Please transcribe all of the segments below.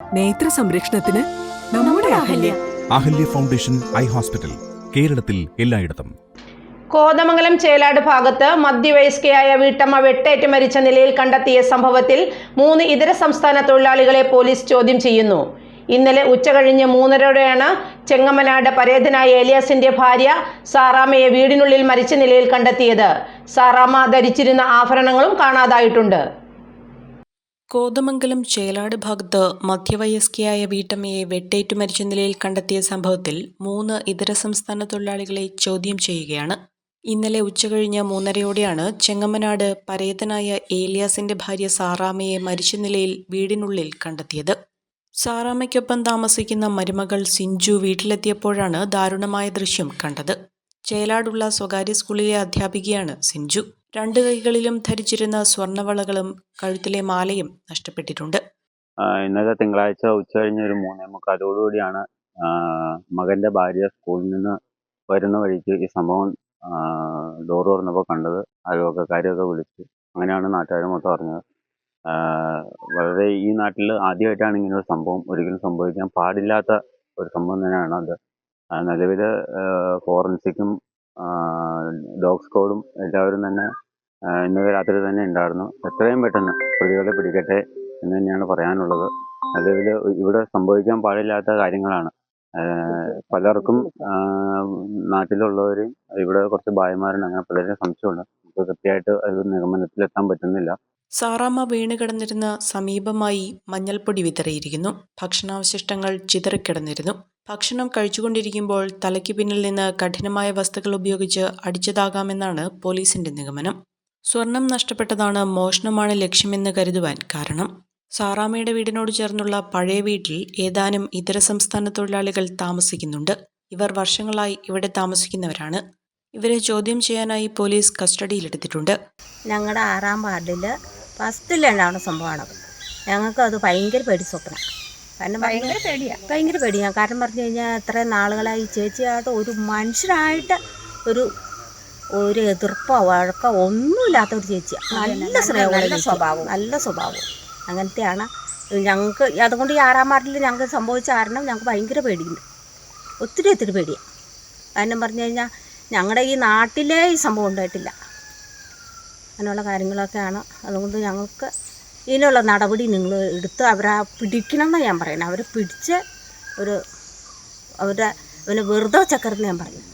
നേത്ര സംരക്ഷണത്തിന് നമ്മുടെ Ahalya. Ahalya. Foundation eye hospital കേരളത്തിൽ എല്ലായിടത്തും. കോതമംഗലം ചേലാട് ഭാഗത്ത് മധ്യവയസ്കയായ വീട്ടമ്മ വെട്ടേറ്റ് മരിച്ച നിലയിൽ കണ്ടെത്തിയ സംഭവത്തിൽ മൂന്ന് ഇതര സംസ്ഥാന തൊഴിലാളികളെ പോലീസ് ചോദ്യം ചെയ്യുന്നു. ഇന്നലെ ഉച്ചകഴിഞ്ഞ് മൂന്നരയോടെയാണ് ചെങ്ങമനാട് പരേതനായ ഏലിയാസിന്റെ ഭാര്യ സാറാമയെ വീടിനുള്ളിൽ മരിച്ച നിലയിൽ കണ്ടെത്തിയത്. സാറാമ ധരിച്ചിരുന്ന ആഭരണങ്ങളും കാണാതായിട്ടുണ്ട്. കോതമംഗലം ചേലാട് ഭാഗത്ത് മധ്യവയസ്കയായ വീട്ടമ്മയെ വെട്ടേറ്റു മരിച്ച നിലയിൽ കണ്ടെത്തിയ സംഭവത്തിൽ മൂന്ന് ഇതര സംസ്ഥാന തൊഴിലാളികളെ ചോദ്യം ചെയ്യുകയാണ്. ഇന്നലെ ഉച്ചകഴിഞ്ഞ് മൂന്നരയോടെയാണ് ചെങ്ങമ്മനാട് പരേതനായ ഏലിയാസിന്റെ ഭാര്യ സാറാമയെ മരിച്ച നിലയിൽ വീടിനുള്ളിൽ കണ്ടെത്തിയത്. സാറാമയ്ക്കൊപ്പം താമസിക്കുന്ന മരുമകൾ സിഞ്ചു വീട്ടിലെത്തിയപ്പോഴാണ് ദാരുണമായ ദൃശ്യം കണ്ടത്. ചേലാടുള്ള സ്വകാര്യ സ്കൂളിലെ അധ്യാപികയാണ് സിഞ്ചു. രണ്ട് കൈകളിലും ധരിച്ചിരുന്ന സ്വർണവളകളും കഴുത്തിലെ മാലയും നഷ്ടപ്പെട്ടിട്ടുണ്ട്. ഇന്നത്തെ തിങ്കളാഴ്ച ഉച്ചകഴിഞ്ഞ് ഒരു മൂന്നേ മുക്കാലോടുകൂടിയാണ് മകന്റെ ഭാര്യ സ്കൂളിൽ നിന്ന് വരുന്ന വഴിക്ക് ഈ സംഭവം ഡോർ തുറന്നപ്പോൾ കണ്ടത്. അയൽവക്കക്കാരെയൊക്കെ വിളിച്ചു അങ്ങനെയാണ് നാട്ടുകാർ മൊത്തം അറിഞ്ഞത്. വളരെ ഈ നാട്ടിൽ ആദ്യമായിട്ടാണ് ഇങ്ങനെ ഒരു സംഭവം ഒരിക്കലും സംഭവിക്കാൻ പാടില്ലാത്ത ഒരു സംഭവം തന്നെയാണ് അത്. നിലവിൽ ഫോറൻസിക്കും ഡോഗ് സ്കോഡും എല്ലാവരും തന്നെ ഇന്ന് രാത്രി തന്നെ ഉണ്ടായിരുന്നു. എത്രയും പെട്ടെന്ന് പ്രതികളെ പിടിക്കട്ടെ എന്ന് തന്നെയാണ് പറയാനുള്ളത്. നിലവിൽ ഇവിടെ സംഭവിക്കാൻ പാടില്ലാത്ത കാര്യങ്ങളാണ്. പലർക്കും നാട്ടിലുള്ളവരും ഇവിടെ കുറച്ച് ഭായിമാരുണ്ട് അങ്ങനെ പലരും സംശയമുണ്ട്. നമുക്ക് കൃത്യമായിട്ട് അത് നിഗമനത്തിലെത്താൻ പറ്റുന്നില്ല. സാറാമ്മ വീണ് കിടന്നിരുന്ന സമീപമായി മഞ്ഞൾപ്പൊടി വിതറിയിരിക്കുന്നു. ഭക്ഷണാവശിഷ്ടങ്ങൾ ചിതറിക്കിടന്നിരുന്നു. ഭക്ഷണം കഴിച്ചുകൊണ്ടിരിക്കുമ്പോൾ തലയ്ക്ക് പിന്നിൽ നിന്ന് കഠിനമായ വസ്തുക്കൾ ഉപയോഗിച്ച് അടിച്ചതാകാമെന്നാണ് പോലീസിന്റെ നിഗമനം. സ്വർണം നഷ്ടപ്പെട്ടതാണ് മോഷണമാണ് ലക്ഷ്യമെന്ന് കരുതുവാൻ കാരണം. സാറാമ്മയുടെ വീടിനോട് ചേർന്നുള്ള പഴയ വീട്ടിൽ ഏതാനും ഇതര സംസ്ഥാന തൊഴിലാളികൾ താമസിക്കുന്നുണ്ട്. ഇവർ വർഷങ്ങളായി ഇവിടെ താമസിക്കുന്നവരാണ്. ഇവരെ ചോദ്യം ചെയ്യാനായി പോലീസ് കസ്റ്റഡിയിലെടുത്തിട്ടുണ്ട്. ഞങ്ങളുടെ ആറാം വാർഡിൽ ഫസ്റ്റിലുണ്ടാവുന്ന സംഭവമാണത് ഞങ്ങൾക്ക് അത് ഭയങ്കര പേടി സ്വപ്നം. കാരണം ഭയങ്കര പേടിയാണ് ഭയങ്കര പേടിയാണ് കാരണം പറഞ്ഞു കഴിഞ്ഞാൽ ഇത്രയും നാളുകളായി ചേച്ചിയായിട്ട് ഒരു മനുഷ്യരായിട്ട് ഒരു ഒരു എതിർപ്പോ വഴക്കോ ഒന്നുമില്ലാത്ത ഒരു ചേച്ചിയാണ് നല്ല സ്നേഹമുള്ള നല്ല സ്വഭാവം നല്ല സ്വഭാവം അങ്ങനത്തെയാണ്. ഞങ്ങൾക്ക് അതുകൊണ്ട് ഈ ആറാം വാർഡിൽ ഞങ്ങൾക്ക് സംഭവിച്ച കാരണം ഞങ്ങൾക്ക് ഭയങ്കര പേടിയുണ്ട്. ഒത്തിരി ഒത്തിരി പേടിയാണ് കാരണം പറഞ്ഞു കഴിഞ്ഞാൽ ഞങ്ങളുടെ ഈ നാട്ടിലേ ഈ സംഭവം ഉണ്ടായിട്ടില്ല. അങ്ങനെയുള്ള കാര്യങ്ങളൊക്കെയാണ്. അതുകൊണ്ട് ഞങ്ങൾക്ക് ഇതിനുള്ള നടപടി നിങ്ങൾ എടുത്ത് അവരെ പിടിക്കണം എന്നാണ് ഞാൻ പറയുന്നത് അവരെ പിടിച്ച് ഒരു അവരുടെ അവനെ വെറുതെ ചക്കരെന്ന് ഞാൻ പറയുന്നത്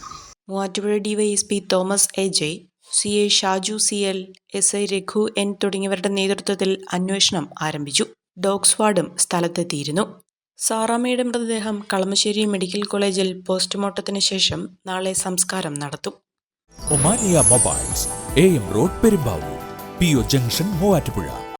Muvattupuzha DYSP Thomas A J C A Shaju C L S I Raghu N തുടങ്ങിയവരുടെ നേതൃത്വത്തിൽ അന്വേഷണം ആരംഭിച്ചു. ഡോഗ് സ്ക്വാഡും സ്ഥലത്തെത്തിയിരുന്നു. സാറാമ്മയുടെ മൃതദേഹം കളമശ്ശേരി മെഡിക്കൽ കോളേജിൽ പോസ്റ്റ്മോർട്ടത്തിന് ശേഷം നാളെ സംസ്കാരം നടത്തും. Omania mobiles A M road Perumbavoor P O junction Muvattupuzha.